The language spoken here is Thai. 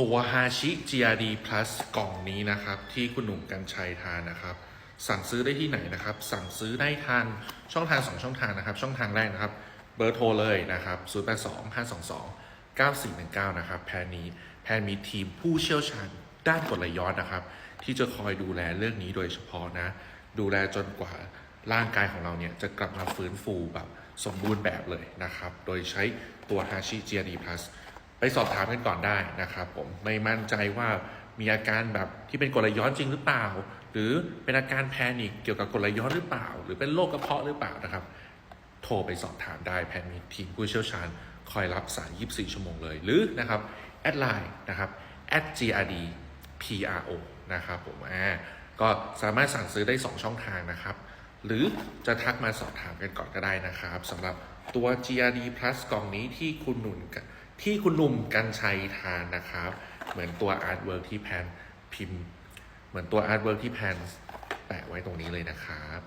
ตัวฮาชิ GRD plus กล่องนี้นะครับ ที่คุณหนุ่มกัญชัยทานนะครับ สั่งซื้อได้ที่ไหนนะครับ สั่งซื้อได้ทางช่องทาง 2 ช่องทางนะครับ ช่องทางแรกนะครับ เบอร์โทรเลยนะครับ 0 8 2 5 2 2 9 4 1 9 นะครับ แพนนี้แพนมีทีมผู้เชี่ยวชาญด้านกลไหลย้อนนะครับ ที่จะคอยดูแลเรื่องนี้โดยเฉพาะนะ ดูแลจนกว่าร่างกายของเราเนี่ยจะกลับมาฟื้นฟูแบบสมบูรณ์แบบเลยนะครับ โดยใช้ตัว Hashi GRD Plus ไปสอบถามกันก่อนได้นะครับผมไม่มั่นใจว่ามีอาการแบบที่เป็นกรดไหลย้อนจริงหรือเปล่า หรือเป็นอาการแพนิคเกี่ยวกับกรดไหลย้อนหรือเปล่า หรือเป็นโรคกระเพาะหรือเปล่านะครับ โทรไปสอบถามได้แพนมีทีมผู้เชี่ยวชาญ คอยรับสาย 24 ชั่วโมงเลยหรือนะครับแอดไลน์นะครับ @grd pro นะครับผมอ่าก็สามารถสั่งซื้อได้ 2 ช่องทางนะครับ หรือจะทักมาสอบถามกันก่อนก็ได้นะครับสำหรับตัว GRD plus กล่องนี้ที่คุณหนุนกัน ที่คุณหนุ่มกันชัยทานนะครับ เหมือนตัวอาร์ตเวิร์กที่แพนพิมพ์ เหมือนตัวอาร์ตเวิร์กที่แพนแปะไว้ตรงนี้เลยนะครับ